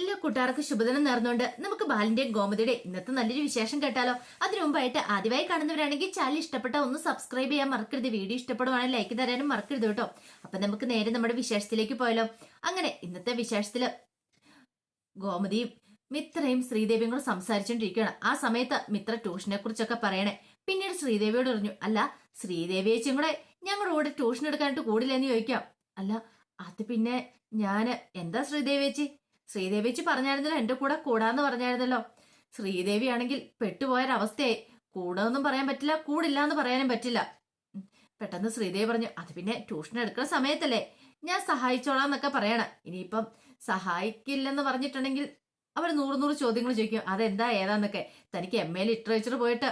എല്ലാ കൂട്ടുകാർക്ക് ശുഭദിനം നേർന്നുകൊണ്ട് നമുക്ക് ബാലിന്റെയും ഗോമതിയുടെ ഇന്നത്തെ നല്ലൊരു വിശേഷം കേട്ടാലോ? അതിനു മുമ്പായിട്ട് ആദ്യമായി കാണുന്നവരാണെങ്കിൽ ചാനൽ ഇഷ്ടപ്പെട്ട ഒന്ന് സബ്സ്ക്രൈബ് ചെയ്യാൻ മറക്കരുത്. വീഡിയോ ഇഷ്ടപ്പെടുവാണെങ്കിൽ ലൈക്ക് തരാനും മറക്കരുത് കേട്ടോ. അപ്പൊ നമുക്ക് നേരെ നമ്മുടെ വിശേഷത്തിലേക്ക് പോയാലോ? അങ്ങനെ ഇന്നത്തെ വിശേഷത്തിൽ ഗോമതിയും മിത്രയും ശ്രീദേവിയും കൂടെ സംസാരിച്ചോണ്ടിരിക്കുകയാണ്. ആ സമയത്ത് മിത്ര ട്യൂഷനെ കുറിച്ചൊക്കെ പറയണേ. പിന്നീട് ശ്രീദേവിയോട് പറഞ്ഞു അല്ല ശ്രീദേവി ചേച്ചിയും കൂടെ ഞങ്ങളുടെ കൂടെ ട്യൂഷൻ എടുക്കാനായിട്ട് കൂടില്ലെന്ന് ചോദിക്കാം. അല്ല അത് പിന്നെ ഞാൻ എന്താ ശ്രീദേവി ശ്രീദേവി ചേച്ചി പറഞ്ഞായിരുന്നല്ലോ എന്റെ കൂടെ കൂടാന്ന് പറഞ്ഞായിരുന്നല്ലോ. ശ്രീദേവി ആണെങ്കിൽ പെട്ടുപോയൊരവസ്ഥയായി. കൂടാന്നും പറയാൻ പറ്റില്ല കൂടില്ല എന്ന് പറയാനും പറ്റില്ല. പെട്ടെന്ന് ശ്രീദേവി പറഞ്ഞു അത് പിന്നെ ട്യൂഷൻ എടുക്കുന്ന സമയത്തല്ലേ ഞാൻ സഹായിച്ചോളാം എന്നൊക്കെ പറയണ. ഇനിയിപ്പം സഹായിക്കില്ലെന്ന് പറഞ്ഞിട്ടുണ്ടെങ്കിൽ അവർ നൂറ് നൂറ് ചോദ്യങ്ങൾ ചോദിക്കും. അതെന്താ ഏതാന്നൊക്കെ. തനിക്ക് എം എ ലിറ്ററേച്ചർ പോയിട്ട്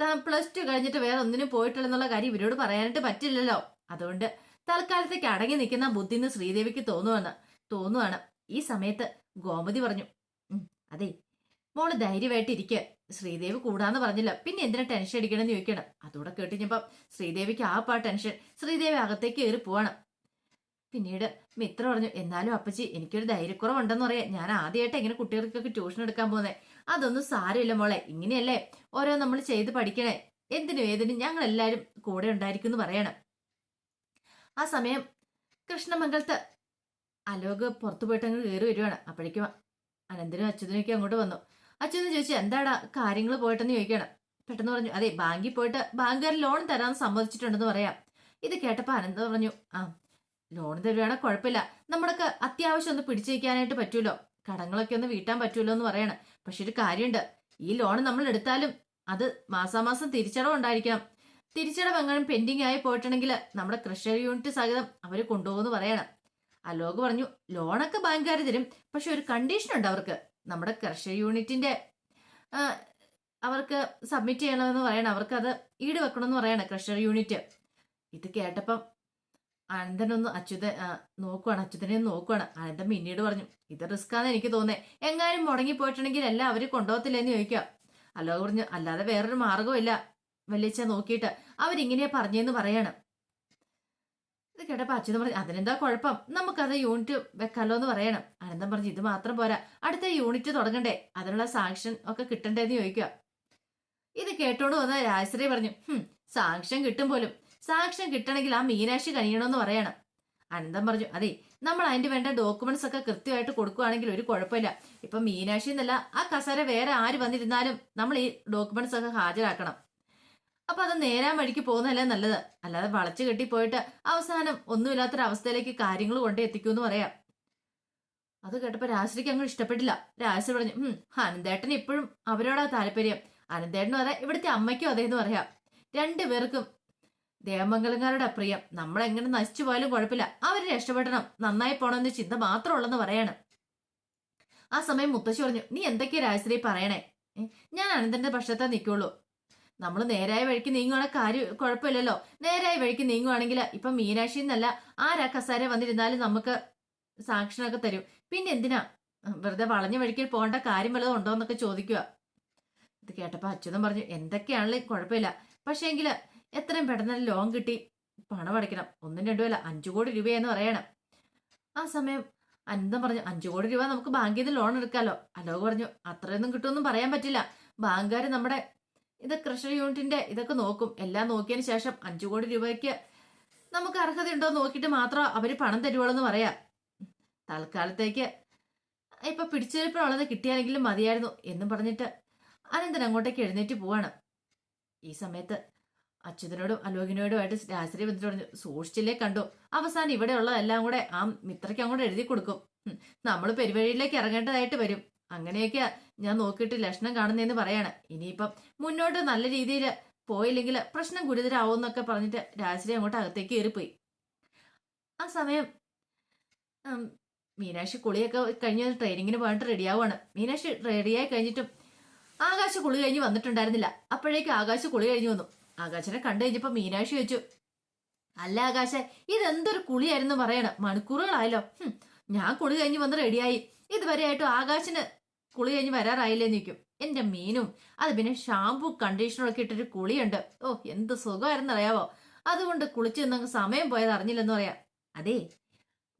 താൻ പ്ലസ് ടു കഴിഞ്ഞിട്ട് വേറെ ഒന്നിനും പോയിട്ടില്ലെന്നുള്ള കാര്യം ഇവരോട് പറയാനായിട്ട് പറ്റില്ലല്ലോ. അതുകൊണ്ട് തൽക്കാലത്തേക്ക് അടങ്ങി നിൽക്കുന്ന ബുദ്ധിന്ന് ശ്രീദേവിക്ക് തോന്നുവാണ് തോന്നുവാണ്. ഈ സമയത്ത് ഗോമതി പറഞ്ഞു അതെ. മോൾ ധൈര്യമായിട്ട് ഇരിക്കുക ശ്രീദേവി കൂടാന്ന് പറഞ്ഞില്ല. പിന്നെ എന്തിനാ ടെൻഷൻ അടിക്കണമെന്ന് ചോദിക്കണം. അതോടെ കേട്ടിഞ്ഞപ്പം ശ്രീദേവിക്ക് ആ പാ ടെൻഷൻ. ശ്രീദേവി അകത്തേക്ക് കയറി പോവാണ്. പിന്നീട് മിത്ര പറഞ്ഞു എന്നാലും അപ്പച്ചി എനിക്കൊരു ധൈര്യക്കുറവുണ്ടെന്ന് പറയാം. ഞാൻ ആദ്യമായിട്ട് എങ്ങനെ കുട്ടികൾക്കൊക്കെ ട്യൂഷൻ എടുക്കാൻ പോകുന്നത് അതൊന്നും സാരമില്ല മോളെ. ഇങ്ങനെയല്ലേ? ഓരോ നമ്മൾ ചെയ്ത് പഠിക്കണേ. എന്തിനും ഏതിനും ഞങ്ങൾ എല്ലാവരും കൂടെ ഉണ്ടായിരിക്കും എന്ന് പറയണം. ആ സമയം കൃഷ്ണമംഗലത്ത് അലോക് പുറത്തു പോയിട്ട് അങ്ങ് കയറി വരുവാണ്. അപ്പോഴേക്കും അനന്തനും അച്യുതനൊക്കെ അങ്ങോട്ട് വന്നു. അച്യുതൻ ചോദിച്ചു എന്താടാ കാര്യങ്ങൾ പോയിട്ടെന്ന് ചോദിക്കണം പെട്ടെന്ന് പറഞ്ഞു അതെ ബാങ്കിൽ പോയിട്ട് ബാങ്കുകാർ ലോൺ തരാൻ സമ്മതിച്ചിട്ടുണ്ടെന്ന് പറയാം. ഇത് കേട്ടപ്പോൾ അനന്ത പറഞ്ഞു ആ ലോൺ തരുവാണെങ്കിൽ കുഴപ്പമില്ല. നമ്മൾക്ക് അത്യാവശ്യം ഒന്ന് പിടിച്ചേക്കാനായിട്ട് പറ്റൂലോ കടങ്ങളൊക്കെ ഒന്ന് വീട്ടാൻ പറ്റൂലോ എന്ന് പറയണം. പക്ഷെ ഒരു കാര്യമുണ്ട്. ഈ ലോൺ നമ്മൾ എടുത്താലും അത് മാസാമാസം തിരിച്ചടവ് ഉണ്ടായിരിക്കണം. തിരിച്ചടവ് എങ്ങനെ പെൻഡിങ് ആയി പോയിട്ടുണ്ടെങ്കിൽ നമ്മുടെ കൃഷി യൂണിറ്റ് സഹിതം അവർ കൊണ്ടുപോകുമെന്ന് പറയണം. അലോക് പറഞ്ഞു ലോണൊക്കെ ബാങ്കുകാർ തരും. പക്ഷെ ഒരു കണ്ടീഷൻ ഉണ്ട് അവർക്ക്. നമ്മുടെ കർഷക യൂണിറ്റിന്റെ അവർക്ക് സബ്മിറ്റ് ചെയ്യണമെന്ന് പറയണം. അവർക്ക് അത് ഈട് വെക്കണമെന്ന് പറയണം കർഷക യൂണിറ്റ്. ഇത് കേട്ടപ്പം അനന്തനൊന്ന് അച്യുതൻ ആ, നോക്കുവാണ്. അച്യുതനെ നോക്കുവാണ്. അനന്തൻ പിന്നീട് പറഞ്ഞു ഇത് റിസ്ക് ആണെന്ന് എനിക്ക് തോന്നേ എങ്ങാനും മുടങ്ങി പോയിട്ടുണ്ടെങ്കിൽ എല്ലാം അവർ കൊണ്ടുപോകത്തില്ലെന്ന് ചോദിക്കാം അലോക് പറഞ്ഞു അല്ലാതെ വേറൊരു മാർഗമില്ല വല്യച്ഛ നോക്കിയിട്ട് അവരിങ്ങനെയാ പറഞ്ഞെന്ന് പറയാണ്. ഇത് കേട്ടപ്പോ അച്യുതം പറഞ്ഞു അതിനെന്താ കുഴപ്പം? നമുക്കത് യൂണിറ്റ് വെക്കാലോ എന്ന് പറയണം. അനന്തം പറഞ്ഞു ഇത് മാത്രം പോരാ. അടുത്ത യൂണിറ്റ് തുടങ്ങണ്ടേ. അതിനുള്ള സാങ്ഷൻ ഒക്കെ കിട്ടണ്ടേന്ന് ചോദിക്കുക. ഇത് കേട്ടോണ്ട് വന്ന രാജശ്രീ പറഞ്ഞു ഹും കിട്ടും പോലും. സാക്ഷ്യം കിട്ടണമെങ്കിൽ ആ മീനാക്ഷി കഴിയണമെന്ന് പറയണം. അനന്തം പറഞ്ഞു അതെ നമ്മൾ അതിന്റെ വേണ്ട ഡോക്യുമെന്റ്സ് ഒക്കെ കൃത്യമായിട്ട് കൊടുക്കുകയാണെങ്കിൽ ഒരു കുഴപ്പമില്ല. ഇപ്പൊ മീനാക്ഷി എന്നല്ല ആ കസേര വേറെ ആര് വന്നിരുന്നാലും നമ്മൾ ഈ ഡോക്യുമെന്റ്സ് ഒക്കെ ഹാജരാക്കണം. അപ്പൊ അത് നേരാൻ വഴിക്ക് പോകുന്നതല്ലേ നല്ലത്. അല്ലാതെ വളച്ചു കെട്ടി പോയിട്ട് അവസാനം ഒന്നുമില്ലാത്തൊരവസ്ഥയിലേക്ക് കാര്യങ്ങൾ കൊണ്ടേ എത്തിക്കൂന്ന് പറയാം. അത് കേട്ടപ്പോ രാശ്രിക്ക് അങ്ങ് ഇഷ്ടപ്പെട്ടില്ല. രാശ്രി പറഞ്ഞു ഉം അനന്തേട്ടന് ഇപ്പോഴും അവരോടാ താല്പര്യം. അനന്തേട്ടനും അതെ ഇവിടുത്തെ അമ്മയ്ക്കും അതേ എന്ന് പറയാം. രണ്ടുപേർക്കും ദേവമംഗലങ്കാരുടെ പ്രിയം. നമ്മളെങ്ങനെ നശിച്ചു പോയാലും കുഴപ്പമില്ല. അവർ രക്ഷപ്പെടണം. നന്നായി പോണമെന്ന് ചിന്ത മാത്രമുള്ളെന്ന് പറയാണ്. ആ സമയം മുത്തശ്ശി പറഞ്ഞു നീ എന്തൊക്കെയാ രാജശ്രീ പറയണേ? ഞാൻ അനന്തന്റെ പക്ഷത്തെ നിൽക്കുള്ളൂ നമ്മൾ നേരായ വഴിക്ക് നീങ്ങുവാണെങ്കിൽ കാര്യം കുഴപ്പമില്ലല്ലോ. നേരായ വഴിക്ക് നീങ്ങുവാണെങ്കിൽ ഇപ്പൊ മീനാക്ഷി എന്നല്ല ആരാ കസാര വന്നിരുന്നാലും നമുക്ക് സാക്ഷനൊക്കെ തരും. പിന്നെ എന്തിനാ? വെറുതെ വളഞ്ഞ വഴിക്ക് പോകേണ്ട കാര്യം വല്ലതും ഉണ്ടോ എന്നൊക്കെ ചോദിക്കുക ഇത് കേട്ടപ്പോ അച്യുതൻ പറഞ്ഞു എന്തൊക്കെയാണെങ്കിലും കുഴപ്പമില്ല. പക്ഷേ എങ്കിൽ എത്രയും പെട്ടെന്ന് ലോൺ കിട്ടി പണം അടയ്ക്കണം. ഒന്നും രണ്ടും അല്ല അഞ്ചു കോടി രൂപയെന്ന് പറയണം. ആ സമയം അനന്തം പറഞ്ഞു അഞ്ചു കോടി രൂപ നമുക്ക് ബാങ്കിൽ നിന്ന് ലോൺ എടുക്കാമല്ലോ അലോക് പറഞ്ഞു അത്രയൊന്നും കിട്ടുമെന്നും പറയാൻ പറ്റില്ല. ബാങ്കുകാർ നമ്മുടെ ഇത് ക്രഷർ യൂണിറ്റിന്റെ ഇതൊക്കെ നോക്കും. എല്ലാം നോക്കിയതിന് ശേഷം അഞ്ചു കോടി രൂപയ്ക്ക് നമുക്ക് അർഹതയുണ്ടോ നോക്കിയിട്ട് മാത്രം അവർ പണം തരുവോളെന്ന് പറയാം. തൽക്കാലത്തേക്ക് ഇപ്പൊ പിടിച്ചെടുപ്പിനുള്ളത് കിട്ടിയാലെങ്കിലും മതിയായിരുന്നു എന്നും പറഞ്ഞിട്ട് അനന്തൻ അങ്ങോട്ടേക്ക് എഴുന്നേറ്റ് പോവാണ്? ഈ സമയത്ത് അച്യുതനോടും അലോകിനോടുമായിട്ട് ആയിട്ട് ബന്ധു പറഞ്ഞു സൂക്ഷിച്ചില്ലേ കണ്ടു? അവസാനം ഇവിടെയുള്ള എല്ലാം കൂടെ ആ മിത്രയ്ക്ക് അങ്ങോട്ട് എഴുതി കൊടുക്കും. നമ്മൾ പെരുവഴിയിലേക്ക് ഇറങ്ങേണ്ടതായിട്ട് വരും. അങ്ങനെയൊക്കെ ഞാൻ നോക്കിയിട്ട് ലക്ഷണം കാണുന്നതെന്ന് പറയാണ്. ഇനിയിപ്പം മുന്നോട്ട് നല്ല രീതിയിൽ പോയില്ലെങ്കിൽ പ്രശ്നം ഗുരുതരാവുമെന്നൊക്കെ പറഞ്ഞിട്ട് രാജശ്രീ അങ്ങോട്ട് അകത്തേക്ക് കയറിപ്പോയി. ആ സമയം മീനാക്ഷി കുളിയൊക്കെ കഴിഞ്ഞ് ട്രെയിനിങ്ങിന് പോയിട്ട് റെഡിയാവുകയാണ് മീനാക്ഷി റെഡിയായി കഴിഞ്ഞിട്ടും ആകാശ കുളി കഴിഞ്ഞ് വന്നിട്ടുണ്ടായിരുന്നില്ല. അപ്പോഴേക്കും ആകാശ കുളി കഴിഞ്ഞു വന്നു. ആകാശനെ കണ്ടു കഴിഞ്ഞപ്പോൾ മീനാക്ഷി വെച്ചു അല്ല ആകാശ ഇതെന്തൊരു കുളിയായിരുന്നു പറയണം? മണിക്കൂറുകളായല്ലോ. ഞാൻ കുളി കഴിഞ്ഞ് വന്ന് റെഡിയായി. ഇതുവരെയായിട്ടും ആകാശന് കുളി കഴിഞ്ഞ് വരാറായില്ലേ നിൽക്കും എന്റെ മീനും അത് പിന്നെ ഷാമ്പു കണ്ടീഷണർ ഒക്കെ ഇട്ടൊരു കുളിയുണ്ട്. ഓ എന്ത് സുഖമായിരുന്നു അറിയാവോ അതുകൊണ്ട് കുളിച്ചു നിന്നങ്ങ് സമയം പോയത് അറിഞ്ഞില്ലെന്ന് പറയാം. അതെ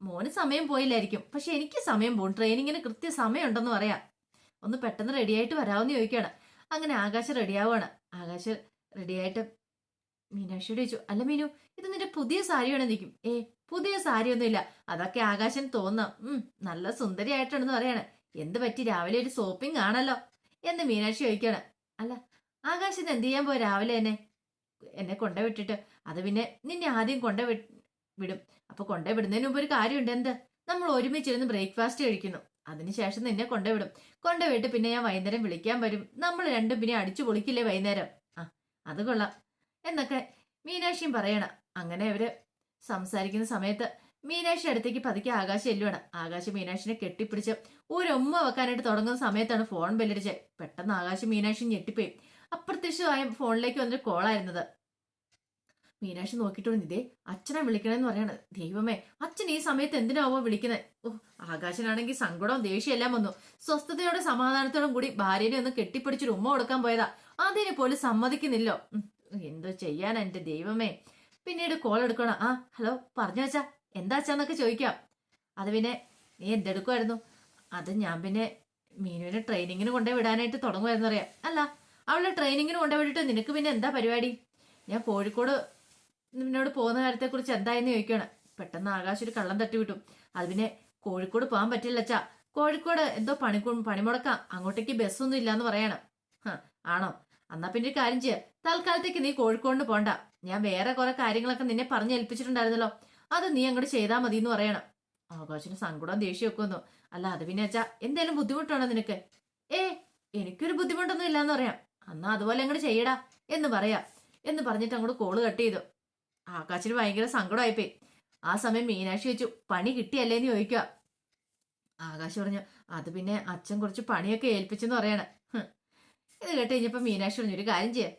മോന് സമയം പോയില്ലായിരിക്കും. പക്ഷെ എനിക്ക് സമയം പോകും ട്രെയിനിങ്ങിന് കൃത്യ സമയം ഉണ്ടെന്ന് പറയാം. ഒന്ന് പെട്ടെന്ന് റെഡിയായിട്ട് വരാമെന്ന് ചോദിക്കുകയാണ്. അങ്ങനെ ആകാശ് റെഡിയാവുകയാണ് ആകാശ് റെഡിയായിട്ട് മീനാക്ഷിയോട് ചോദിച്ചു അല്ല മീനു ഇത് നിന്റെ പുതിയ സാരിയാണ്? നിൽക്കും ഏ പുതിയ സാരിയൊന്നുമില്ല. അതൊക്കെ ആകാശൻ തോന്നാം. ഉം നല്ല സുന്ദരിയായിട്ടുണ്ടെന്ന് പറയാണ്. എന്ത് പറ്റി? രാവിലെ ഒരു സോപ്പിംഗ് ആണല്ലോ. എന്ന് മീനാക്ഷി ചോദിക്കണം അല്ല ആകാശ് ഇത് എന്ത് ചെയ്യാൻ പോയി രാവിലെ എന്നെ? എന്നെ കൊണ്ടുവിട്ടിട്ട് അത് പിന്നെ നിന്നെ ആദ്യം കൊണ്ട വിടും. അപ്പൊ കൊണ്ടുവിടുന്നതിന് മുമ്പ് ഒരു കാര്യമുണ്ട്. എന്ത്? നമ്മൾ ഒരുമിച്ചിരുന്ന് ബ്രേക്ക്ഫാസ്റ്റ് കഴിക്കുന്നു. അതിനുശേഷം നിന്നെ കൊണ്ടുവിടും കൊണ്ടുപോയിട്ട് പിന്നെ ഞാൻ വൈകുന്നേരം വിളിക്കാൻ വരും. നമ്മൾ രണ്ടും പിന്നെ അടിച്ചു പൊളിക്കില്ലേ വൈകുന്നേരം? ആ അത് കൊള്ളാം. എന്നൊക്കെ മീനാക്ഷിയും പറയണം. അങ്ങനെ അവർ സംസാരിക്കുന്ന സമയത്ത് മീനാക്ഷി അടുത്തേക്ക് പതുക്കെ ആകാശം എല്ലുവാണ്. ആകാശ് മീനാക്ഷിനെ കെട്ടിപ്പിടിച്ച് ഒരൊമ്മ വെക്കാനായിട്ട് തുടങ്ങുന്ന സമയത്താണ് ഫോൺ ബെല്ലടിച്ചത് പെട്ടെന്ന് ആകാശ് മീനാക്ഷി ഞെട്ടിപ്പോയി. അപ്രത്യക്ഷമായ ഫോണിലേക്ക് വന്നൊരു കോളായിരുന്നത് മീനാക്ഷി നോക്കിയിട്ട് പറഞ്ഞു, ഇതേ അച്ഛനെ വിളിക്കണമെന്ന് പറയാണ്. ദൈവമേ അച്ഛൻ ഈ സമയത്ത് എന്തിനാവോ വിളിക്കുന്നത് ഓ ആകാശനാണെങ്കിൽ സങ്കടവും ദേഷ്യമെല്ലാം വന്നു. സ്വസ്ഥതയോടെ സമാധാനത്തോടും കൂടി ഭാര്യനെ ഒന്ന് കെട്ടിപ്പിടിച്ചൊരു ഉമ്മ കൊടുക്കാൻ പോയതാ. അതിനെ പോലും സമ്മതിക്കുന്നില്ലോ. എന്തോ ചെയ്യാനാ എന്റെ ദൈവമേ? പിന്നീട് കോൾ എടുക്കണം. ആ ഹലോ പറഞ്ഞു വെച്ചാ എന്താ അച്ഛന്നൊക്കെ ചോദിക്കാം. അത് പിന്നെ നീ എന്തെടുക്കുമായിരുന്നു അത് ഞാൻ പിന്നെ മീനുവിനെ ട്രെയിനിങ്ങിന് കൊണ്ടുപോയി വിടാനായിട്ട് തുടങ്ങുമായിരുന്നു അറിയാം. അല്ല അവളെ ട്രെയിനിങ്ങിന് കൊണ്ടുപോയി വിട്ടിട്ട് നിനക്ക് പിന്നെ എന്താ പരിപാടി? ഞാൻ കോഴിക്കോട് നിന്നോട് പോകുന്ന കാര്യത്തെക്കുറിച്ച് എന്തായെന്ന് ചോദിക്കുകയാണ് പെട്ടെന്ന് ആകാശ് ഒരു കള്ളം തട്ടി വിട്ടു അത് പിന്നെ കോഴിക്കോട് പോകാൻ പറ്റില്ല അച്ഛാ കോഴിക്കോട് എന്തോ പണി പണിമുടക്കാം. അങ്ങോട്ടേക്ക് ബസ്സൊന്നും ഇല്ലാന്ന് പറയണം. ആണോ? എന്നാ പിന്നെ ഒരു കാര്യം ചെയ്യാം. തൽക്കാലത്തേക്ക് നീ കോഴിക്കോടിന് പോണ്ട. ഞാൻ വേറെ കുറെ കാര്യങ്ങളൊക്കെ നിന്നെ പറഞ്ഞ് ഏൽപ്പിച്ചിട്ടുണ്ടായിരുന്നല്ലോ അത് നീ അങ്ങോട്ട് ചെയ്താൽ മതി എന്ന് പറയണം. ആകാശിന് സങ്കടം ദേഷ്യമൊക്കെ വന്നു. അല്ല അത് പിന്നെ അച്ഛാ എന്തേലും ബുദ്ധിമുട്ടാണോ നിനക്ക്? ഏ എനിക്കൊരു ബുദ്ധിമുട്ടൊന്നും ഇല്ലാന്ന് പറയാം. എന്നാ അതുപോലെ അങ്ങോട്ട് ചെയ്യടാ എന്ന് പറയാം. എന്ന് പറഞ്ഞിട്ട് അങ്ങോട്ട് കോൾ കട്ട് ചെയ്തു. ആകാശിന് ഭയങ്കര സങ്കടമായിപ്പോയി. ആ സമയം മീനാക്ഷി വെച്ചു പണി കിട്ടിയല്ലേന്ന് ചോദിക്കുക ആകാശ് പറഞ്ഞു അത് പിന്നെ അച്ഛൻ കുറച്ച് പണിയൊക്കെ ഏൽപ്പിച്ചെന്ന് പറയാണ്. ഇത് കേട്ട് കഴിഞ്ഞപ്പോ മീനാക്ഷി പറഞ്ഞു ഒരു കാര്യം ചെയ്യാം.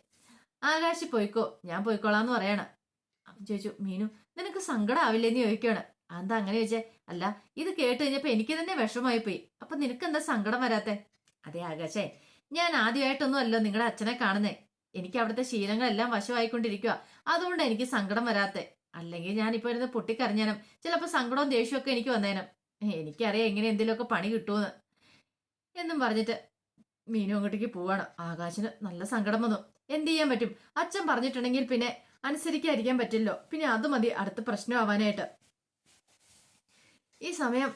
ആകാശ് പോയിക്കോ ഞാൻ പോയിക്കോളാന്ന് പറയാണ്. അപ്പം ചോദിച്ചു മീനു നിനക്ക് സങ്കടം ആവില്ലേന്ന് ചോദിക്കുകയാണ് എന്താ അങ്ങനെ ചോദിച്ചേ? അല്ല ഇത് കേട്ട് കഴിഞ്ഞപ്പോ എനിക്ക് തന്നെ വിഷമമായി പോയി. അപ്പൊ നിനക്ക് എന്താ സങ്കടം വരാത്തെ? അതെ ആകാശേ ഞാൻ ആദ്യമായിട്ടൊന്നും അല്ലോ നിങ്ങളുടെ അച്ഛനെ കാണുന്നേ. എനിക്ക് അവിടുത്തെ ശീലങ്ങളെല്ലാം വശമായിക്കൊണ്ടിരിക്കുക അതുകൊണ്ട് എനിക്ക് സങ്കടം വരാത്തെ. അല്ലെങ്കിൽ ഞാൻ ഇപ്പൊ ഇരുന്ന് പൊട്ടിക്കറിഞ്ഞാനും ചിലപ്പോൾ സങ്കടവും ദേഷ്യവും ഒക്കെ എനിക്ക് വന്നേനും. എനിക്കറിയാം എങ്ങനെ എന്തെങ്കിലുമൊക്കെ പണി കിട്ടുമെന്ന് എന്നും പറഞ്ഞിട്ട് മീനു അങ്ങോട്ടേക്ക് പോവാണ്. ആകാശിന് നല്ല സങ്കടം വന്നു. എന്ത് ചെയ്യാൻ പറ്റും? അച്ഛൻ പറഞ്ഞിട്ടുണ്ടെങ്കിൽ പിന്നെ അനുസരിക്കാതിരിക്കാൻ പറ്റില്ലോ. പിന്നെ അത് മതി അടുത്ത പ്രശ്നമാവാനായിട്ട്. ഈ സമയം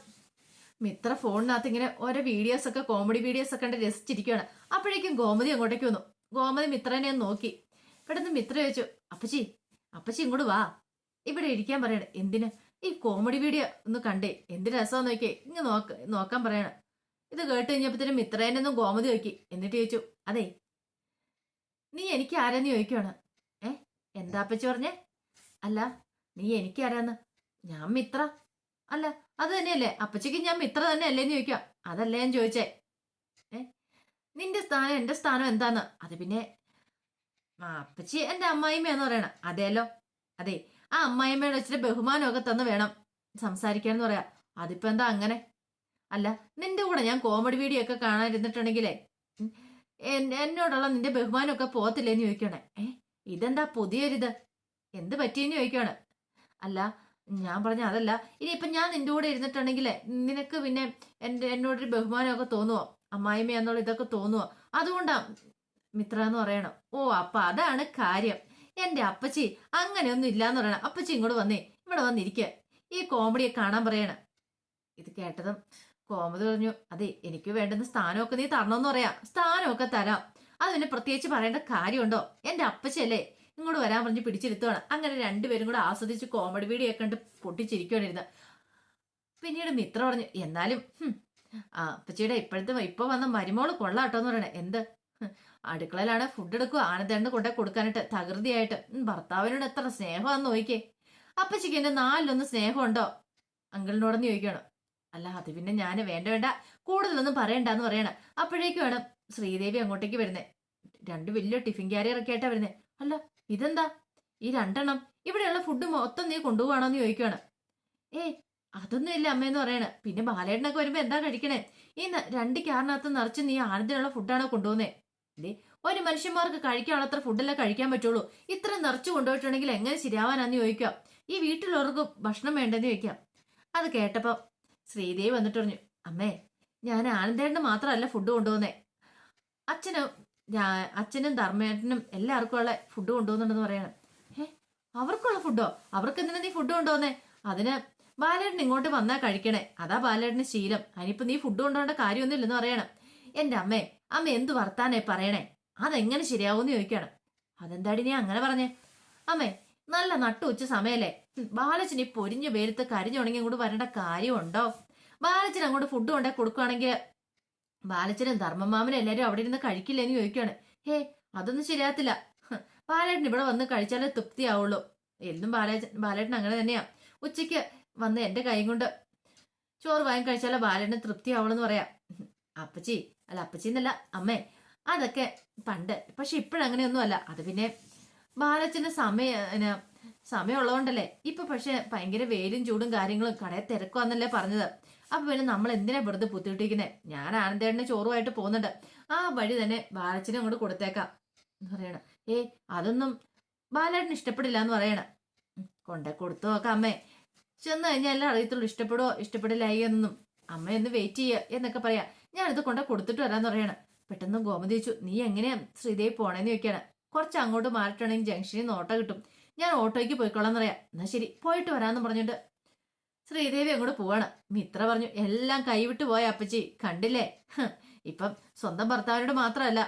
മിത്ര ഫോണിനകത്ത് ഇങ്ങനെ ഓരോ വീഡിയോസ് ഒക്കെ കോമഡി വീഡിയോസ് ഒക്കെ കണ്ട് രസിച്ചിരിക്കുകയാണ് അപ്പോഴേക്കും ഗോമതി അങ്ങോട്ടേക്ക് വന്നു. ഗോമതി മിത്രനെ നോക്കി. പെട്ടെന്ന് മിത്ര ചോദിച്ചു അപ്പച്ചി അപ്പച്ചി ഇങ്ങോട്ട് വാ. ഇവിടെ ഇരിക്കാൻ പറയണേ. എന്തിന്? ഈ കോമഡി വീഡിയോ ഒന്ന് കണ്ടേ. എന്ത് രസമാന്ന് നോക്കിയേ. ഇങ്ങ് നോക്ക നോക്കാൻ പറയണം. ഇത് കേട്ട് കഴിഞ്ഞപ്പോഴത്തേനും മിത്രേനൊന്നും ഗോമതി നോക്കി. എന്നിട്ട് ചോദിച്ചു അതെ നീ എനിക്ക് ആരെന്ന് ചോദിക്കുവാണ്? എന്താ അപ്പച്ചി പറഞ്ഞേ? അല്ല നീ എനിക്ക് ആരാന്ന് ഞാൻ മിത്ര. അല്ല അത് തന്നെയല്ലേ? അപ്പച്ചിക്ക് ഞാൻ മിത്ര തന്നെ അല്ലേന്ന് ചോദിക്കാം അതല്ലേ ഞാൻ ചോദിച്ചേ. ഏ? നിന്റെ സ്ഥാനം എന്റെ സ്ഥാനം എന്താന്ന്? അത് പിന്നെ ആ അപ്പച്ചി എന്റെ അമ്മായിമ്മയാന്ന് പറയണ. അതേലോ? അതെ ആ അമ്മായിമ്മയുടെ വെച്ചിട്ട് ബഹുമാനമൊക്കെ തന്ന് വേണം സംസാരിക്കാന്ന് പറയാ. അതിപ്പോ എന്താ അങ്ങനെ? അല്ല നിന്റെ കൂടെ ഞാൻ കോമഡി വീഡിയോ ഒക്കെ കാണാനിരുന്നിട്ടുണ്ടെങ്കിലേ എന്നോടുള്ള നിന്റെ ബഹുമാനമൊക്കെ പോകത്തില്ലേന്ന് ചോദിക്കണേ. ഏ? ഇതെന്താ പുതിയൊരിത്? എന്ത് പറ്റിയെന്ന് ചോദിക്കുകയാണ് അല്ല ഞാൻ പറഞ്ഞ അതല്ല. ഇനിയിപ്പൊ ഞാൻ നിന്റെ കൂടെ ഇരുന്നിട്ടുണ്ടെങ്കിലേ നിനക്ക് പിന്നെ എന്റെ എന്നോടൊരു ബഹുമാനമൊക്കെ തോന്നുവോ? അമ്മായിമ്മ എന്നുള്ള ഇതൊക്കെ തോന്നുവോ? അതുകൊണ്ടാ മിത്ര എന്ന് പറയണം. ഓ അപ്പൊ അതാണ് കാര്യം. എന്റെ അപ്പച്ചി അങ്ങനെയൊന്നും ഇല്ലാന്ന് പറയണം. അപ്പച്ചി ഇങ്ങോട്ട് വന്നേ. ഇവിടെ വന്നിരിക്കുക ഈ കോമഡിയെ കാണാൻ പറയണം. ഇത് കേട്ടതും കോമതി പറഞ്ഞു അതെ എനിക്ക് വേണ്ടുന്ന സ്ഥാനമൊക്കെ നീ തരണമെന്ന് പറയാം. സ്ഥാനമൊക്കെ തരാം. അത് പിന്നെ പ്രത്യേകിച്ച് പറയേണ്ട കാര്യമുണ്ടോ? എന്റെ അപ്പച്ചല്ലേ ഇങ്ങോട്ട് വരാൻ പറഞ്ഞ് പിടിച്ചിരുത്തുവാണ്. അങ്ങനെ രണ്ടുപേരും കൂടെ ആസ്വദിച്ച് കോമഡി വീഡിയോ ഒക്കെ കണ്ട് പൊട്ടിച്ചിരിക്കുകയാണിരുന്നത് പിന്നീട് മിത്ര പറഞ്ഞു എന്നാലും ആ അപ്പച്ചിയുടെ ഇപ്പോഴത്തെ ഇപ്പൊ വന്ന മരുമോൾ കൊള്ളാട്ടോ എന്ന് പറയണേ. എന്ത്? അടുക്കളയിലാണ് ഫുഡ് എടുക്കുക ആനന്ദേണ്ട കൊണ്ടേ കൊടുക്കാനായിട്ട് തകൃതിയായിട്ട്. ഭർത്താവിനോട് എത്ര സ്നേഹമാന്ന് നോക്കിക്കേ അപ്പച്ചിക്ക് എന്റെ നാലിലൊന്ന് സ്നേഹമുണ്ടോ? അങ്കിളിനോടൊന്ന് ചോദിക്കണം അല്ല അത് പിന്നെ ഞാൻ വേണ്ട വേണ്ട. കൂടുതലൊന്നും പറയണ്ടെന്ന് പറയണം. അപ്പോഴേക്കുമാണ് ശ്രീദേവി അങ്ങോട്ടേക്ക് വരുന്നേ. രണ്ട് വലിയ ടിഫിൻ ക്യാരിയർ ഒക്കെ ആയിട്ടാ വരുന്നേ. അല്ല ഇതെന്താ? ഈ രണ്ടെണ്ണം ഇവിടെയുള്ള ഫുഡ് മൊത്തം നീ കൊണ്ടുപോകണമെന്ന് ചോദിക്കുവാണ്. ഏ അതൊന്നും ഇല്ല അമ്മയെന്ന് പറയണ. പിന്നെ ബാലേട്ടനൊക്കെ വരുമ്പോ എന്താ കഴിക്കണേ? ഈ രണ്ട് ക്യാറിനകത്ത് നിറച്ച് നീ ആനന്ദിനുള്ള ഫുഡാണോ കൊണ്ടുപോകുന്നേ ദേ ഒരു മനുഷ്യന്മാർക്ക് കഴിക്കാനുള്ള അത്ര ഫുഡല്ലേ കഴിക്കാൻ പറ്റുള്ളൂ. ഇത്ര നിറച്ചു കൊണ്ടുപോയിട്ടുണ്ടെങ്കിൽ എങ്ങനെ ശരിയാവാനാന്ന് ചോദിക്കാം ഈ വീട്ടിലുള്ളവർക്ക് ഭക്ഷണം വേണ്ടെന്ന് ചോദിക്കാം അത് കേട്ടപ്പോ ശ്രീദേവി വന്നിട്ട് പറഞ്ഞു അമ്മേ ഞാൻ ആനന്ദേട്ടന് മാത്രമല്ല ഫുഡ് കൊണ്ടുപോകുന്നേ അച്ഛനും അച്ഛനും ധർമ്മേട്ടനും എല്ലാവർക്കും ഉള്ള ഫുഡ് കൊണ്ടുപോകുന്നുണ്ടെന്ന് പറയണം. ഏ അവർക്കുള്ള ഫുഡോ അവർക്ക് എന്തിനാ നീ ഫുഡ് കൊണ്ടുപോകുന്നേ അതിന് ബാലേട്ടൻ ഇങ്ങോട്ട് വന്നാ കഴിക്കണേ. അതാ ബാലേട്ടന് ശീലം. അതിനിപ്പോ നീ ഫുഡ് കൊണ്ടുപോകേണ്ട കാര്യമൊന്നുമില്ലെന്ന് പറയണം. എന്റെ അമ്മേ അമ്മ എന്ത് വർത്താനേ പറയണേ? അതെങ്ങനെ ശരിയാവൂന്ന് ചോദിക്കണം. അതെന്താടി നീ അങ്ങനെ പറഞ്ഞേ? അമ്മേ നല്ല നട്ടു ഉച്ച സമയല്ലേ? ബാലച്ചൻ ഈ പൊരിഞ്ഞു വെയിലത്ത് കരിഞ്ഞുണങ്ങി അങ്ങോട്ട് വരേണ്ട കാര്യമുണ്ടോ? ബാലച്ചൻ അങ്ങോട്ട് ഫുഡ് കൊണ്ടേ കൊടുക്കുകയാണെങ്കിൽ ബാലച്ചനും ധർമ്മമാമനും എല്ലാരും അവിടെ ഇരുന്ന് കഴിക്കില്ലെന്ന് ചോദിക്കുകയാണ് ഹേ അതൊന്നും ശരിയാത്തില്ല ബാലേട്ടൻ ഇവിടെ വന്ന് കഴിച്ചാലേ തൃപ്തിയാവുള്ളൂ. എന്നും ബാലേട്ടൻ ബാലേട്ടൻ അങ്ങനെ തന്നെയാ. ഉച്ചയ്ക്ക് വന്ന് എന്റെ കൈ കൊണ്ട് ചോറ് വാങ്ങി കഴിച്ചാലേ ബാലേട്ടന് തൃപ്തിയാവുള്ളൂ എന്ന് പറയാം അപ്പച്ചി അല്ല അപ്പച്ചി എന്നല്ല അമ്മേ അതൊക്കെ പണ്ട്. പക്ഷെ ഇപ്പോഴങ്ങനെയൊന്നും അല്ല അത് പിന്നെ ബാലച്ചന് സമയ സമയമുള്ളതുകൊണ്ടല്ലേ. ഇപ്പൊ പക്ഷെ ഭയങ്കര വെയിലും ചൂടും കാര്യങ്ങളും കടയിൽ തിരക്കുവാന്നല്ലേ പറഞ്ഞത്. അപ്പൊ പിന്നെ നമ്മൾ എന്തിനാ വെറുതെ ബുദ്ധിമുട്ടിക്കുന്നത് ഞാൻ ആനന്ദേട്ടന് ചോറുമായിട്ട് പോകുന്നുണ്ട്. ആ വഴി തന്നെ ബാലച്ചനെ അങ്ങോട്ട് കൊടുത്തേക്കാം എന്ന് പറയണം. ഏ അതൊന്നും ബാലേട്ടന് ഇഷ്ടപ്പെടില്ല എന്ന് പറയണം. കൊണ്ട കൊടുത്തു നോക്കാം അമ്മേ. ചെന്ന് കഴിഞ്ഞാൽ എല്ലാം അറിയത്തുള്ളൂ. ഇഷ്ടപ്പെടുവോ ഇഷ്ടപ്പെടില്ല എന്നൊന്നും. അമ്മ ഒന്ന് വെയിറ്റ് ചെയ്യുക എന്നൊക്കെ പറയാം. ഞാനിത് കൊണ്ട കൊടുത്തിട്ട് വരാന്ന് പറയണം. പെട്ടെന്ന് ഗോമതി ചോദിച്ചു നീ എങ്ങനെയാ ശ്രീദേവി പോണേന്ന് ചോദിക്കാണ്. കുറച്ച് അങ്ങോട്ട് മാറിയിട്ടുണ്ടെങ്കിൽ ജംഗ്ഷനിൽ നിന്ന് ഓട്ടോ കിട്ടും. ഞാൻ ഓട്ടോയ്ക്ക് പോയിക്കോളാം പറയാം. എന്നാ ശരി പോയിട്ട് വരാന്ന് പറഞ്ഞിട്ട് ശ്രീദേവി അങ്ങോട്ട് പോവാണ്. മിത്ര പറഞ്ഞു എല്ലാം കൈവിട്ടു പോയ അപ്പച്ചി. കണ്ടില്ലേ? ഇപ്പം സ്വന്തം ഭർത്താവിനോട് മാത്രമല്ല.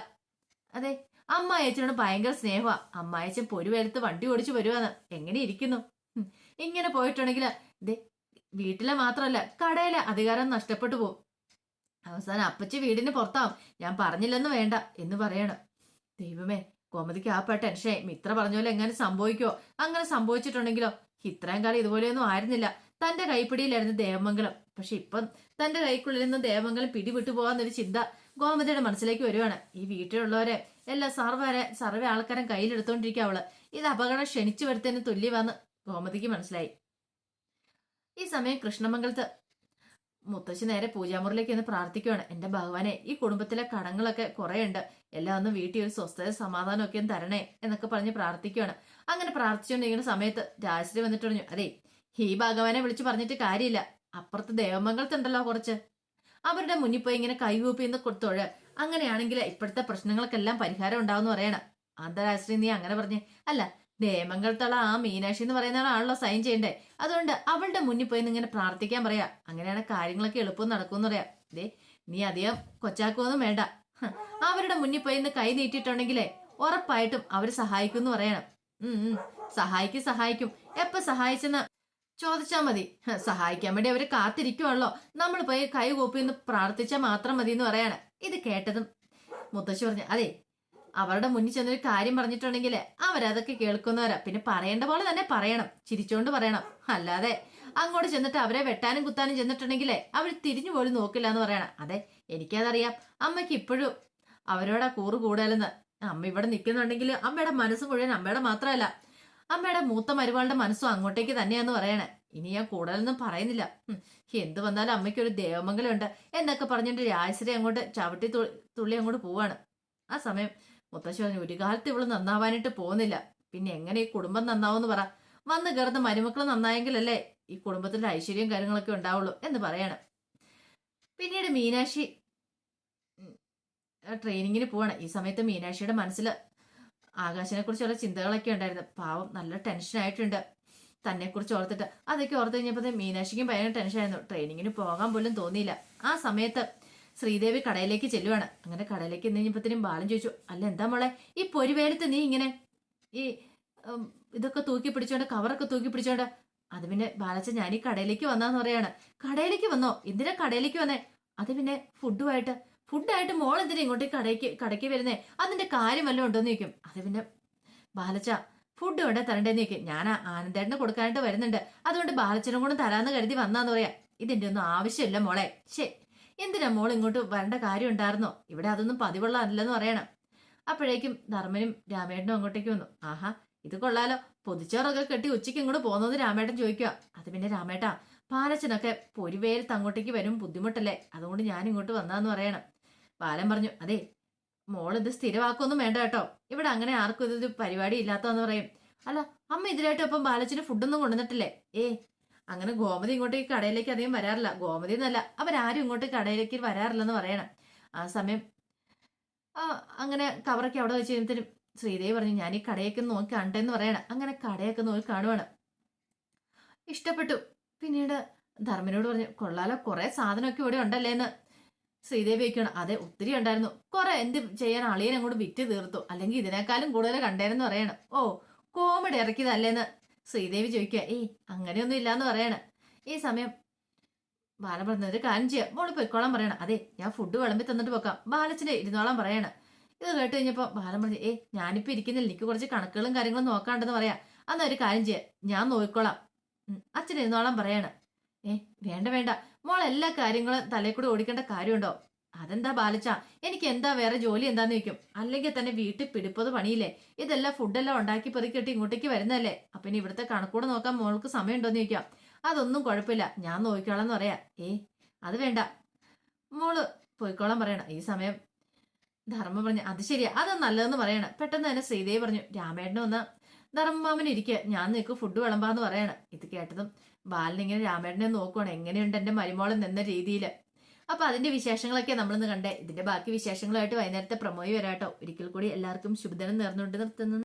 അതെ അമ്മായച്ചനോട് ഭയങ്കര സ്നേഹമാ. അമ്മായച്ചൻ പൊരുവേലത്ത് വണ്ടി ഓടിച്ചു വരുവാന്ന്. എങ്ങനെ ഇരിക്കുന്നു? ഇങ്ങനെ പോയിട്ടുണ്ടെങ്കിൽ ദേ വീട്ടിലെ മാത്രമല്ല കടയിലെ അധികാരം നഷ്ടപ്പെട്ടു പോകും അവസാനം അപ്പച്ചി വീടിന് പുറത്താവും. ഞാൻ പറഞ്ഞില്ലെന്ന് വേണ്ട എന്ന് പറയണം. ദൈവമേ കോമതിക്ക് ആ പെട്ട ടെൻഷനായി. മിത്ര പറഞ്ഞ പോലെ എങ്ങനെ സംഭവിക്കോ അങ്ങനെ സംഭവിച്ചിട്ടുണ്ടെങ്കിലോ? ഇത്രയും കാലം ഇതുപോലെയൊന്നും ആയിരുന്നില്ല. തന്റെ കൈപ്പിടിയിലായിരുന്നു ദേവമംഗലം. പക്ഷെ ഇപ്പം തന്റെ കൈക്കുള്ളിൽ നിന്ന് ദേവമംഗലം പിടിവിട്ടു പോകാന്നൊരു ചിന്ത ഗോമതിയുടെ മനസ്സിലേക്ക് വരുവാണ്. ഈ വീട്ടിലുള്ളവരെ എല്ലാ സർവരെ സർവ ആൾക്കാരും കയ്യിലെടുത്തോണ്ടിരിക്കുക അവൾ. ഇത് അപകടം ക്ഷണിച്ചു വരുത്തതിന് തുല്യമാന്ന് ഗോമതിക്ക് മനസ്സിലായി. ഈ സമയം കൃഷ്ണമംഗലത്ത് മുത്തശ്ശി നേരെ പൂജാമുറിലേക്ക് ഒന്ന് പ്രാർത്ഥിക്കുകയാണ് എന്റെ ഭഗവാനെ ഈ കുടുംബത്തിലെ കടങ്ങളൊക്കെ കുറെ ഉണ്ട് എല്ലാം ഒന്ന് വീട്ടിൽ ഒരു സ്വസ്ഥത സമാധാനമൊക്കെ തരണേ എന്നൊക്കെ പറഞ്ഞ് പ്രാർത്ഥിക്കുകയാണ് അങ്ങനെ പ്രാർത്ഥിച്ചുകൊണ്ടിരിക്കുന്ന സമയത്ത് രാജശ്രീ വന്നിട്ട് പറഞ്ഞു അതെ ഈ ഭഗവാനെ വിളിച്ചു പറഞ്ഞിട്ട് കാര്യമില്ല. അപ്പുറത്ത് ദേവമംഗലത്തുണ്ടല്ലോ കുറച്ച്. അവരുടെ മുന്നിൽ പോയി ഇങ്ങനെ കൈകൂപ്പി എന്ന് കൊടുത്തോഴ് അങ്ങനെയാണെങ്കിൽ ഇപ്പോഴത്തെ പ്രശ്നങ്ങൾക്കെല്ലാം പരിഹാരം ഉണ്ടാവും പറയണം. അന്തരാശ്രീ നീ അങ്ങനെ പറഞ്ഞേ. അല്ല ദേവമംഗലത്തുള്ള ആ മീനാക്ഷി എന്ന് പറയുന്ന ആളാണല്ലോ സൈൻ ചെയ്യണ്ടേ. അതുകൊണ്ട് അവളുടെ മുന്നിൽ പോയി ഇങ്ങനെ പ്രാർത്ഥിക്കാൻ പറയാ. അങ്ങനെയാണ് കാര്യങ്ങളൊക്കെ എളുപ്പം നടക്കുമെന്ന് പറയാ. ദേ നീ അധികം കൊച്ചാക്കുമൊന്നും വേണ്ട. അവരുടെ മുന്നിൽ പോയി ഇന്ന് കൈ നീട്ടിയിട്ടുണ്ടെങ്കിലേ ഉറപ്പായിട്ടും അവർ സഹായിക്കും എന്ന് പറയണം ഉം. സഹായിക്കും സഹായിക്കും. എപ്പോ സഹായിച്ചെന്ന് ചോദിച്ചാ മതി. സഹായിക്കാൻ വേണ്ടി അവർ കാത്തിരിക്കുവാണല്ലോ. നമ്മൾ പോയി കൈ കൂപ്പി എന്ന് പ്രാർത്ഥിച്ചാൽ മാത്രം മതി എന്ന് പറയാണ്. ഇത് കേട്ടതും മുത്തശ്ശി പറഞ്ഞു അതെ അവരുടെ മുന്നിൽ ചെന്നൊരു കാര്യം പറഞ്ഞിട്ടുണ്ടെങ്കിൽ അവരതൊക്കെ കേൾക്കുന്നവരാ. പിന്നെ പറയേണ്ട പോലെ തന്നെ പറയണം. ചിരിച്ചോണ്ട് പറയണം. അല്ലാതെ അങ്ങോട്ട് ചെന്നിട്ട് അവരെ വെട്ടാനും കുത്താനും ചെന്നിട്ടുണ്ടെങ്കിലേ അവർ തിരിഞ്ഞു പോലും നോക്കില്ല എന്ന് പറയണം. അതെ എനിക്കതറിയാം. അമ്മയ്ക്ക് ഇപ്പോഴും അവരോടാ കൂറ് കൂടുതലെന്ന് അമ്മ ഇവിടെ നിൽക്കുന്നുണ്ടെങ്കിൽ അമ്മയുടെ മനസ്സ് മുഴുവൻ അമ്മയുടെ മാത്രമല്ല. അമ്മയുടെ മൂത്ത മരുമകളുടെ മനസ്സും അങ്ങോട്ടേക്ക് തന്നെയാന്ന് പറയണേ. ഇനി ഞാൻ കൂടുതലൊന്നും പറയുന്നില്ല. എന്ത് വന്നാലും അമ്മയ്ക്ക് ഒരു ദേവമംഗലം ഉണ്ട് എന്നൊക്കെ പറഞ്ഞിട്ട് രാജശ്രീ അങ്ങോട്ട് ചവിട്ടി തുള്ളി അങ്ങോട്ട് പോവാണ്. ആ സമയം മുത്തശ്ശി പറഞ്ഞു ഒരു കാലത്ത് ഇവൾ നന്നാവാനായിട്ട് പോകുന്നില്ല. പിന്നെ എങ്ങനെ ഈ കുടുംബം നന്നാവെന്ന് പറ. വന്ന് കയറുന്ന മരുമക്കൾ നന്നായെങ്കിലല്ലേ ഈ കുടുംബത്തിന്റെ ഐശ്വര്യം കാര്യങ്ങളൊക്കെ ഉണ്ടാവുള്ളൂ എന്ന് പറയണം. പിന്നീട് മീനാക്ഷി ട്രെയിനിങ്ങിന് പോവാണ്. ഈ സമയത്ത് മീനാക്ഷിയുടെ മനസ്സിൽ ആകാശിനെ കുറിച്ചുള്ള ചിന്തകളൊക്കെ ഉണ്ടായിരുന്നു. പാവം നല്ല ടെൻഷൻ ആയിട്ടുണ്ട്. തന്നെ കുറിച്ച് ഓർത്തിട്ട്. അതൊക്കെ ഓർത്ത് കഴിഞ്ഞപ്പോൾ മീനാക്ഷിക്കും ഭയങ്കര ടെൻഷനായിരുന്നു ട്രെയിനിങ്ങിന് പോകാൻ പോലും തോന്നിയില്ല. ആ സമയത്ത് ശ്രീദേവി കടയിലേക്ക് ചെല്ലുവാണ്. അങ്ങനെ കടയിലേക്ക് എന്ന് കഴിഞ്ഞപ്പോഴത്തേനും ബാലൻ ചോദിച്ചു അല്ല എന്താ മോളെ ഈ പൊരുവേലത്ത് നീ ഇങ്ങനെ ഈ ഇതൊക്കെ തൂക്കി പിടിച്ചോണ്ട് കവറൊക്കെ തൂക്കി പിടിച്ചോണ്ട്? അത് പിന്നെ ബാലച്ച ഞാൻ ഈ കടയിലേക്ക് വന്നാന്ന് പറയാണ്. കടയിലേക്ക് വന്നോ? എന്തിനാ കടയിലേക്ക് വന്നേ? അത് പിന്നെ ഫുഡുമായിട്ട് ഫുഡായിട്ട് മോൾ എന്തിനാ ഇങ്ങോട്ട് കടയ്ക്ക് കടയ്ക്ക് വരുന്നേ? അതിന്റെ കാര്യം വല്ലതും ഉണ്ടോന്ന് ചോദിക്കും. അത് പിന്നെ ബാലച്ച ഫുഡ് വേണ്ട തരണ്ടേന്ന് ചോദിക്കും. ഞാൻ ആനന്ദേട്ടനെ കൊടുക്കാനായിട്ട് വരുന്നുണ്ട്. അതുകൊണ്ട് ബാലച്ചനും കൂടെ തരാന്ന് കരുതി വന്നാന്ന് പറയാ. ഇതിന്റെ ഒന്നും ആവശ്യമില്ല മോളെ. ശേ എന്തിനാ മോൾ ഇങ്ങോട്ട് വരേണ്ട കാര്യം ഉണ്ടായിരുന്നോ? ഇവിടെ അതൊന്നും പതിവുള്ളതല്ലെന്ന് പറയണം. അപ്പോഴേക്കും ധർമ്മനും രാമേട്ടനും അങ്ങോട്ടേക്ക് വന്നു. ആഹാ ഇത് കൊള്ളാലോ. പൊതിച്ചോറൊക്കെ കെട്ടി ഉച്ചയ്ക്ക് ഇങ്ങോട്ട് പോകുന്നത് രാമേട്ടൻ ചോദിക്കുക അത് പിന്നെ രാമേട്ടാ പാലച്ചനൊക്കെ പൊരിവേലത്ത് അങ്ങോട്ടേക്ക് വരും. ബുദ്ധിമുട്ടല്ലേ? അതുകൊണ്ട് ഞാൻ ഇങ്ങോട്ട് വന്നാന്ന് പറയണം. ബാലൻ പറഞ്ഞു അതെ മോളിത് സ്ഥിരമാക്കൊന്നും വേണ്ട കേട്ടോ. ഇവിടെ അങ്ങനെ ആർക്കും ഇതൊരു പരിപാടി ഇല്ലാത്തതെന്ന് പറയും. അല്ല അമ്മ ഇതിലായിട്ട് അപ്പം ബാലച്ചന് ഫുഡൊന്നും കൊണ്ടുവന്നിട്ടില്ലേ? ഏ അങ്ങനെ ഗോമതി ഇങ്ങോട്ടേക്ക് കടയിലേക്ക് അധികം വരാറില്ല. ഗോമതി എന്നല്ല അവരാരും ഇങ്ങോട്ട് കടയിലേക്ക് വരാറില്ലെന്ന് പറയണം. ആ സമയം അങ്ങനെ കവറൊക്കെ അവിടെ വെച്ച് കഴിഞ്ഞിട്ടും ശ്രീദേവി പറഞ്ഞു ഞാൻ ഈ കടയൊക്കെ നോക്കി കണ്ടെന്ന് പറയണം. അങ്ങനെ കടയൊക്കെ നോക്കി കാണുവാണ്. ഇഷ്ടപ്പെട്ടു. പിന്നീട് ധർമ്മനോട് പറഞ്ഞു കൊള്ളാലോ കുറെ സാധനമൊക്കെ ഇവിടെ ഉണ്ടല്ലേ എന്ന് ശ്രീദേവി വയ്ക്കണം അതെ ഒത്തിരി ഉണ്ടായിരുന്നു കുറെ എന്ത് ചെയ്യാൻ അളിയനെ അങ്ങോട്ട് വിറ്റ് തീർത്തു. അല്ലെങ്കിൽ ഇതിനേക്കാളും കൂടുതൽ കണ്ടേരെന്ന് പറയണം. ഓ കോമഡി ഇറക്കിയതല്ലേന്ന് ശ്രീദേവി ചോദിക്കുക ഏയ് അങ്ങനെയൊന്നും ഇല്ലാന്ന് പറയണം. ഈ സമയം ബാല പറഞ്ഞ ഒരു കാര്യം ചെയ്യാം. മോൾ പൊയ്ക്കോളാൻ പറയണം. അതെ ഞാൻ ഫുഡ് വിളമ്പി തന്നിട്ട് പോക്കാം ബാലച്ചനെ ഇരുന്നോളാൻ പറയണം. ഇത് കേട്ട് കഴിഞ്ഞപ്പോ ബാലൻ പറഞ്ഞു ഏ ഞാനിപ്പോ ഇരിക്കുന്നില്ല. എനിക്ക് കുറച്ച് കണക്കുകളും കാര്യങ്ങളും നോക്കാണ്ടെന്ന് പറയാം. അന്ന് ഒരു കാര്യം ചെയ്യാം. ഞാൻ നോക്കിക്കോളാം. അച്ഛൻ ഇരുന്നോളാൻ പറയണം. ഏ വേണ്ട വേണ്ട. മോൾ എല്ലാ കാര്യങ്ങളും തലയിൽ കൂടെ ഓടിക്കേണ്ട കാര്യമുണ്ടോ? അതെന്താ ബാലച്ച? എനിക്ക് എന്താ വേറെ ജോലി എന്താന്ന് ചോദിക്കും. അല്ലെങ്കിൽ തന്നെ വീട്ടിൽ പിടിപ്പത് പണിയില്ലേ? ഇതെല്ലാം ഫുഡെല്ലാം ഉണ്ടാക്കി പെറുക്കിയിട്ട് ഇങ്ങോട്ടേക്ക് വരുന്നതല്ലേ? അപ്പൊ ഇനി ഇവിടുത്തെ കണക്കൂടെ നോക്കാൻ മോൾക്ക് സമയമുണ്ടോന്ന് ചോദിക്കാം. അതൊന്നും കുഴപ്പമില്ല. ഞാൻ നോക്കിക്കോളാം എന്ന് പറയാ. ഏ അത് വേണ്ട. മോൾ പോയിക്കോളാൻ പറയണം. ഈ സമയം ധർമ്മം പറഞ്ഞു അത് ശരിയാ അത് നല്ലതെന്ന് പറയണം. പെട്ടെന്ന് തന്നെ ശ്രീദേവി പറഞ്ഞു രാമേട്ടനൊന്ന് ധർമ്മമാമൻ ഇരിക്കുക ഞാൻ നിനക്ക് ഫുഡ് വിളമ്പാന്ന് പറയണം. ഇത് കേട്ടതും ബാലനിങ്ങനെ രാമേട്ടനെ നോക്കുവാണ്. എങ്ങനെയുണ്ട് എന്റെ മരുമോളം എന്ന രീതിയിൽ അപ്പൊ അതിന്റെ വിശേഷങ്ങളൊക്കെ നമ്മളിന്ന് കണ്ടേ. ഇതിന്റെ ബാക്കി വിശേഷങ്ങളായിട്ട് വൈകുന്നേരത്തെ പ്രമോയി വരാട്ടോ. ഒരിക്കൽ കൂടി എല്ലാവർക്കും ശുഭദിനം നേർന്നുകൊണ്ട് നിർത്തുന്നു.